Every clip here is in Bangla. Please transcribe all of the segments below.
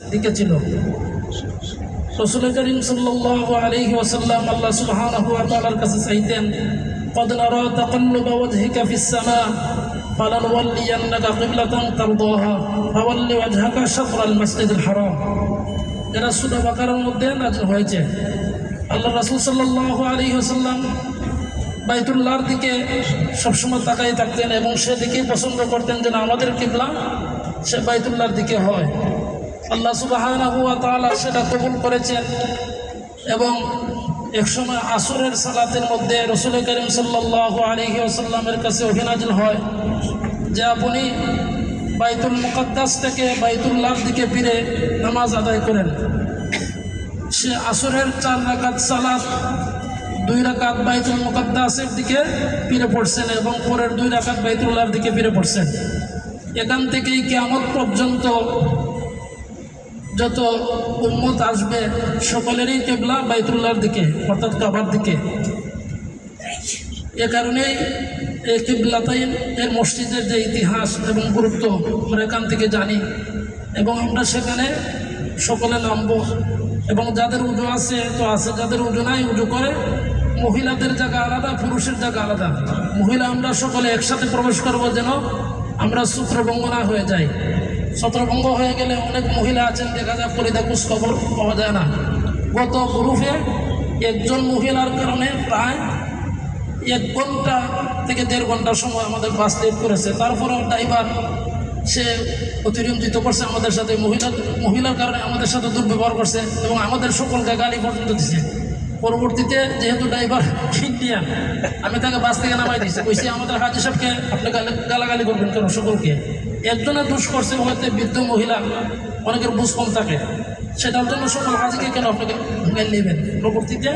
দিকে ছিল রসুল করিম সাল্লাল্লাহু আলাইহি ওয়াসাল্লাম আল্লাহ সুবহানাহু ওয়া তাআলার কাছে চাইতেন قد نرى تقلب وجهك في السماء فلنولينك قبلة ترضاها فول وجهك شطر المسجد الحرام এরা সুরা বাকারার মধ্যে নাজিল হয়েছে আল্লাহ রাসূল সাল্লাল্লাহু আলাইহি ওয়াসাল্লাম বাইতুল্লাহর দিকে সবসময় তাকাই থাকতেন এবং সেদিকেই পছন্দ করতেন যেন আমাদের কিবলা সে বাইতুল্লাহর দিকে হয় আল্লাহ তাআলা সেটা কবুল করেছেন এবং একসময় আসরের সালাতের মধ্যে রসুল করিম সাল্লাল্লাহু আলাইহি ওয়াসাল্লামের কাছে অভিনাজিল হয় যে আপনি বাইতুল মুকদ্দাস থেকে বাইতুল্লাহর দিকে ফিরে নামাজ আদায় করেন। সে আসরের চার রাকাত সালাত, দুই রাকাত বাইতুল মুকদ্দাসের দিকে ফিরে পড়ছেন এবং পরের দুই রাকাত বাইতুল্লাহর দিকে ফিরে পড়ছেন। এখান থেকেই কেমন পর্যন্ত যত উম্মত আসবে সকলেরই কেবলা বাইতুল্লাহর দিকে, অর্থাৎ কাবার দিকে। এ কারণেই এই কিবলাতাইন এর মসজিদের যে ইতিহাস এবং গুরুত্ব আমরা এখান থেকে জানি এবং আমরা সেখানে সকলে নামবো এবং যাদের উজু আছে, তো আছে যাদের উজু নাই, উজু করে মহিলাদের জায়গা আলাদা, পুরুষের জায়গা আলাদা। মহিলা আমরা সকলে একসাথে প্রবেশ করব যেন আমরা সূত্রভঙ্গ হয়ে যাই। ছত্রভঙ্গ হয়ে গেলে অনেক মহিলা আছেন, দেখা যায় পরিদা খবর পাওয়া যায় না। গত গ্রুপে একজন মহিলার কারণে প্রায় এক ঘণ্টা থেকে দেড় ঘণ্টা সময় আমাদের বাস লেট করেছে। তারপরেও ড্রাইভার, সে অতিরঞ্জিত করছে আমাদের সাথে। মহিলা মহিলার কারণে আমাদের সাথে দুর্ব্যবহার করছে এবং আমাদের সকলকে গালি পর্যন্ত দিছে। পরবর্তীতে যেহেতু ড্রাইভার ইন্ডিয়ান আমি তাকে বাস থেকে নামাই দিয়েছি কইছি, আমাদের হাজি সাহেবকে আপনি গালাগালি করবেন কেন সকলকে? একজনের দোষ করছে হয়তো বৃদ্ধ মহিলা অনেকের বুঝ কম থাকে। সেটার জন্য সকল হাজিকে কেন আপনাকে নেবেন? পরবর্তীতে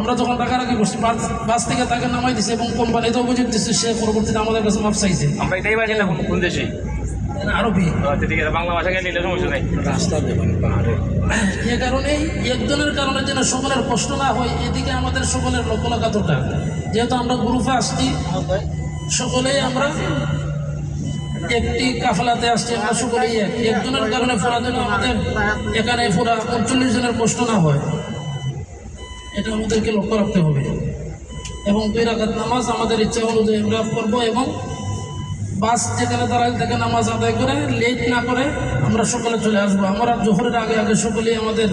আমরা যখন রাগারাগি করছি বাস বাস থেকে তাকে নামাই দিছে এবং কোম্পানিতে অভিযোগ দিচ্ছে সে পরবর্তীতে আমাদের কাছে মাপ চাইছে। আমরা এটাই বাজি না কোন দেশে? আরবি আচ্ছা ঠিক আছে বাংলা ভাষা নিলে সমস্যা নেই। রাস্তা দেবেন এ কারণেই একজনের কারণে যেন সকলের কষ্ট না হয় এদিকে আমাদের সকলের লক্ষ্য লাগা দরকার। যেহেতু আমরা গ্রুপে আসছি সকলেই আমরা একটি কাফলাতে আসছে সকলেই এক একজনের কারণে ফোরা যেন আমাদের। এখানে ফোরা উনচল্লিশ জনের কষ্ট না হয়। এটা আমাদেরকে লক্ষ্য রাখতে হবে। এবং দুই রাখাত নামাজ আমাদের ইচ্ছা অনুযায়ী আমরা করব এবং বাস যেখানে দাঁড়ায় থেকে নামাজ আদায় করে, লেট না করে আমরা সকালে চলে আসব। আমরা জোহরের আগে আগে সকলেই আমাদের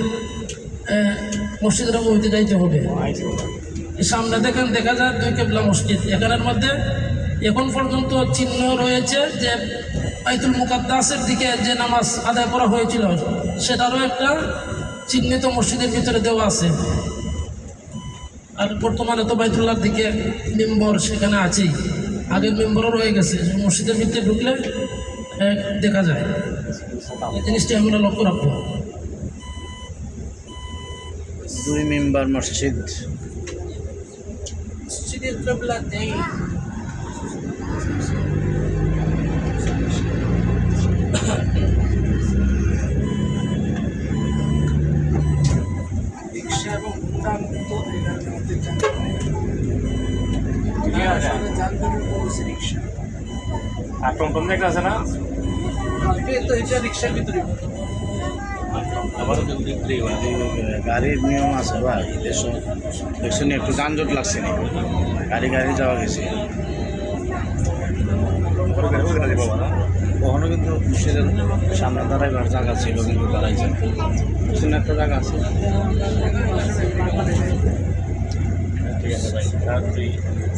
মসজিদের মহিতে যাইতে হবে। সামনে দেখেন, দেখা যায় দুই কেবলা মসজিদ। এখানের মধ্যে এখন পর্যন্ত চিহ্ন রয়েছে যে বাইতুল মুকাদ্দাসের দিকে যে নামাজ আদায় করা হয়েছিল সেটারও একটা চিহ্নিত মসজিদের ভিতরে দেওয়া আছে। আর বর্তমানে তো বাইতুল্লাহর দিকে মেম্বর সেখানে আছেই। আগের মেম্বরও রয়ে গেছে মসজিদের ভিতরে ঢুকলে দেখা যায়। এই জিনিসটি আমরা লক্ষ্য রাখব। দুই মেম্বার মসজিদ। মসজিদের আর টমটম একটা আছে না তো এটা রিক্সার ভিতরে গাড়ির নিয়ম আছে ভাই দেশ একটু যানজট লাগছে নি গাড়ি গাড়ি যাওয়া গেছে কখনো কিন্তু মসজিদের সামনে দাঁড়াইবার জায়গা ছিল কিন্তু দাঁড়াইছে পিছনে একটা জায়গা আছে ঠিক আছে ভাই তুই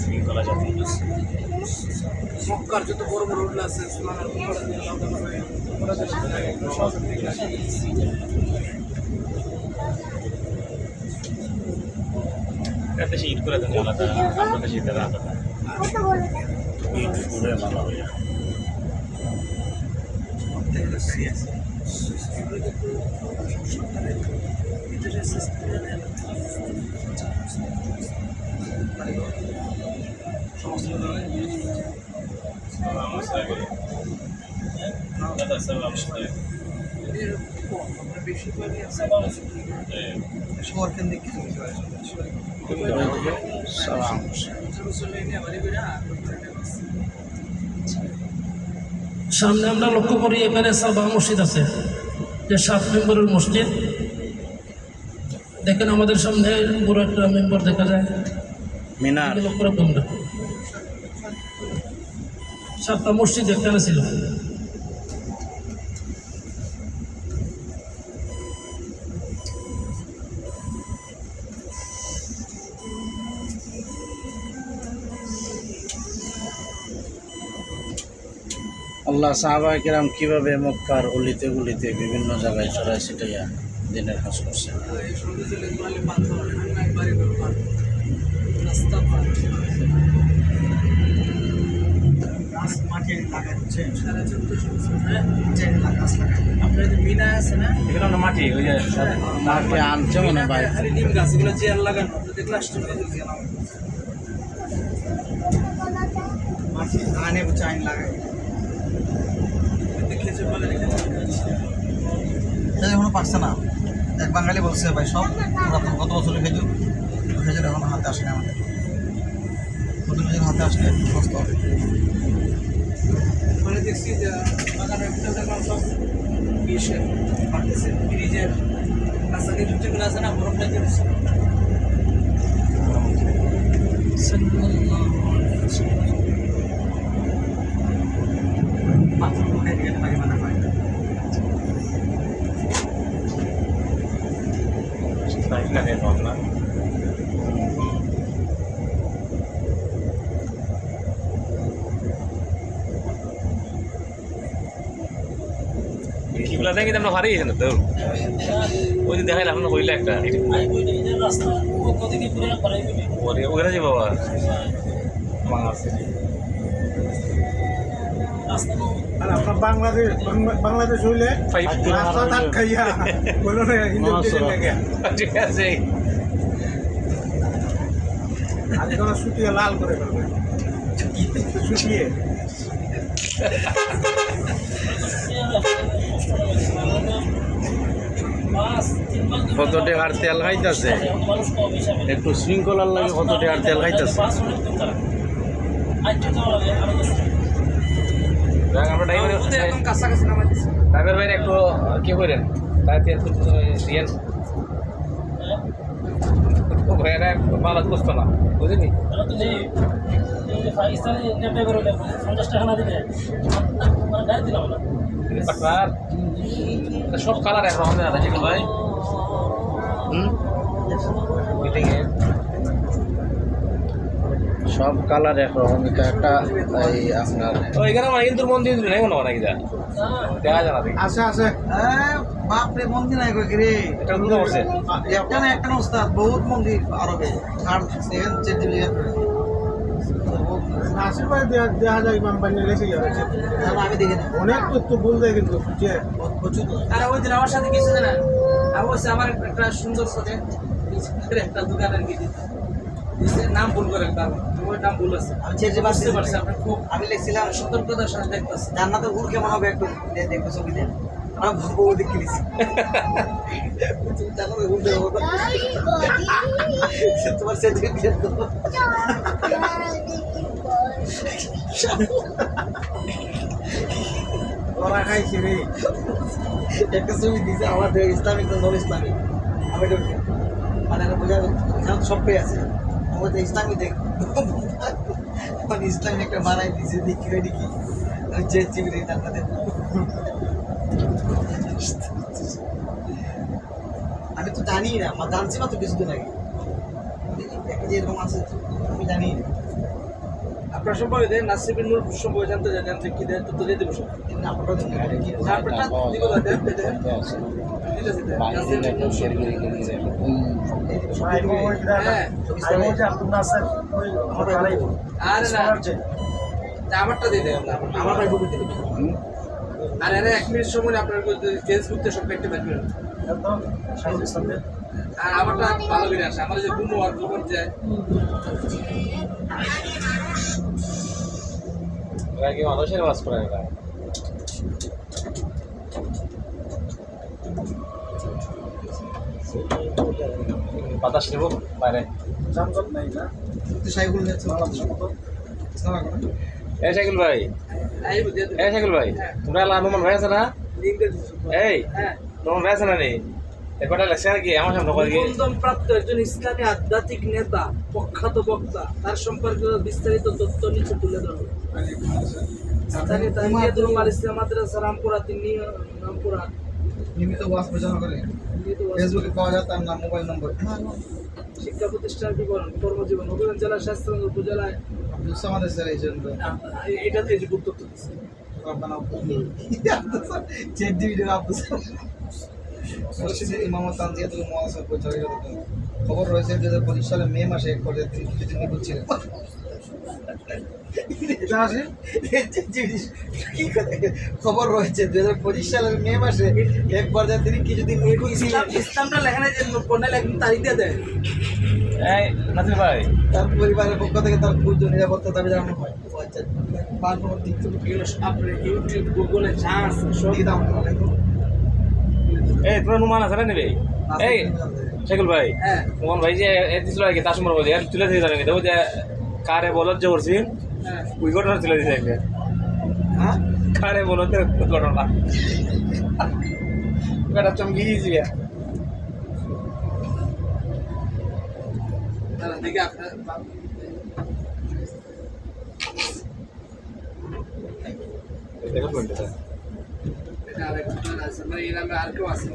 শৃঙ্খলা জাতি মক্কার যত বড় বড় রোড আছে একটা শীত করে দেন আলাদা আপনাদের শীতের আলাদা একটু ঘুরে ভালো হয়ে সালাম সামনে আমরা লক্ষ্য করি এখানে সাবা মসজিদ আছে যে সাত মেম্বরের মসজিদ। দেখেন আমাদের সামনে বড় একটা মেম্বার দেখা যায়। মিনার। করে সাতটা মসজিদ এখানে ছিল। আল্লাহ সাহাবা কিরাম কীভাবে মক্কার অলিতে গুলিতে বিভিন্ন জায়গায় ছড়াই ছিটাইয়া দিনের কাজ করছে। মাটি আনছে মনে হয় নিম চেয়ার লাগানো দেখলে আনে চাইন লাগাই। এখনও পারছে না। এক বাঙালি বলছে ভাই সব পুরাতন কত বছরের খেজুর খেজুর এখনও হাতে আসে না আমাদের। নতুন খেজুর হাতে আসলে কষ্ট হবে। মানে দেখছি যে বাগানের ভিতরে সব ইসে পারতেছে। ফ্রিজের কাছাকাছি যেগুলো আছে না বরফ লাগে না দেখো কিগুলা দেখি আমরা হারিয়ে গেছেন তো। ওই যে দেখাই আপনার কইলে একটা। ওখানে যে বাবা। আছে। রাস্তা আর আপনার বাংলাদেশ বাংলাদেশ হইলে রাস্তা তাক খাইয়া বলো না হিন্দু দেশের ঠিক আছে। আজকে ওরা শুটিয়ে লাল করে ফেলবে। শুটিয়ে কত টাকার তেল খাইতেছে? একটু শৃঙ্খলার লাগে কত টাকার তেল খাইতেছে? আমরা ড্রাইভার ভাইয়ের একটু কি করেন? তাই তেল দিয়েন ভাইয়েরা মালাজ করতো না বুঝলি পাকিস্তানি পঞ্চাশ টাকা না দিলে গাড়ি দিলাম না সব কালার একরকম না ঠিক ভাই। হুম? সব কালার একরকম একটা এই আপনার এখানে আমার হিন্দুর মন্দির নেই কোনো নাকি যা? দেখা যায় না দেখি। আছে আছে। হ্যাঁ, বাপরে মন্দির নাই কই রে? এটা কোথাও করছে একটা না একটা না উস্তাদ বহুত মন্দির আরবে আর চেটে নাসির ভাই দেখা যায় ইমাম বানিয়ে রেখে গেছে আমি দেখি অনেক তথ্য ভুল কিন্তু প্রচুর আর ওই দিন আমার সাথে গেছে না আমার একটা সুন্দর সাথে একটা দোকানের গিয়ে নাম ভুল করে তার ওই নাম ভুল আছে। আমি চেটে বুঝতে পারছি আপনার খুব আমি লিখছিলাম সতর্কতার সাথে দেখতেছি জান্নাতের হুর কেমন হবে একটু দে- দেখো ছবি দেন আমার বউ দেখে তোমার সে ওরা খাইছে রে। একটা ছবি দিছে আমার ইসলামিক তো নন ইসলামিক। আমি মানে বোঝা সব পেয়ে আছে। ইসলামিক দেখ মানে একটা বানাই দিছে দেখি রে দেখি আমি যে চিবি দেখি আমি তো জানি না আমার জানছি না তো কিছুদিন আগে। একটা এরকম আছে আমি জানি না। আপনার সম্পর্কে দেন নাসিবিন নূর সম্পর্কে জানতে জানতে কি দেন তো দিয়ে দেবো সব। আপনারটা দিন। আমারটা দিয়ে দেন আমার ভাই বুকে দিয়ে আর এর এক মিনিট সময় আপনার ফেসবুক থেকে সব দেখতে পারবেন আর আমারটা ভালো করে আসে আমার যে গুণ আর গোবর যায় মানুষের বাস করে বাতাস নেব বাইরে। যানজট নাই না? এই সাইকেল ভাই। এই সাইকেল ভাই তোমরা এলা হনুমান ভাই আছে না? এই হ্যাঁ। তোমার বেসা না নেই এবারটা লাগছে আর কি? আমার সামনে করে গিয়ে প্রাপ্ত একজন ইসলামী আধ্যাত্মিক নেতা প্রখ্যাত বক্তা। তার সম্পর্কে বিস্তারিত তথ্য নিচে তুলে ধরো। স্থানীয় তাহিয়াতুল উমার ইসলাম মাদ্রাসা রামপুরা তিনি রামপুরা। নিয়মিত ওয়াজ প্রচার করে। ফেসবুকে পাওয়া যায় তার নাম মোবাইল নম্বর। শিক্ষা প্রতিষ্ঠান বিবরণ কর্মজীবন হবিগঞ্জ জেলা স্বাস্থ্য উপজেলায়? আব্দুল স্যার এই জন্য। এটাতে এই যে মসজিদে ইমামত তানজিয়াতুল মুআসসাস পরিচালিত খবর রয়েছে দু হাজার পঁচিশ সালে মে মাসে এক পর্যায়ে তিনি নিখোঁজ ছিলেন। এটা? খবর রয়েছে দু হাজার পঁচিশ সালের মে মাসে এক পর্যায়ে তিনি কিছুদিন ইসলামটা লেখানে যে একদম তারিখ দিয়ে দেয়। ভাই। তার পরিবারের পক্ষ থেকে তার পূর্য নিরাপত্তা দাবি জানানো হয়। দিক থেকে আপনার ইউটিউব গুগলে আছে এই না নেবে? এই শেখুল ভাই। হ্যাঁ। মোহন ভাই যে দিছিল আর কি তার সময় তুলে দিয়ে এটা যে কারে বলত যে করছি হ্যাঁ। ওই ঘটনা দিয়েছে একটা হ্যাঁ? কারে বলতে ঘটনা। বেটা চমকি গিয়েছি দেখে আপনার দেখুন এটা আর কেউ আছে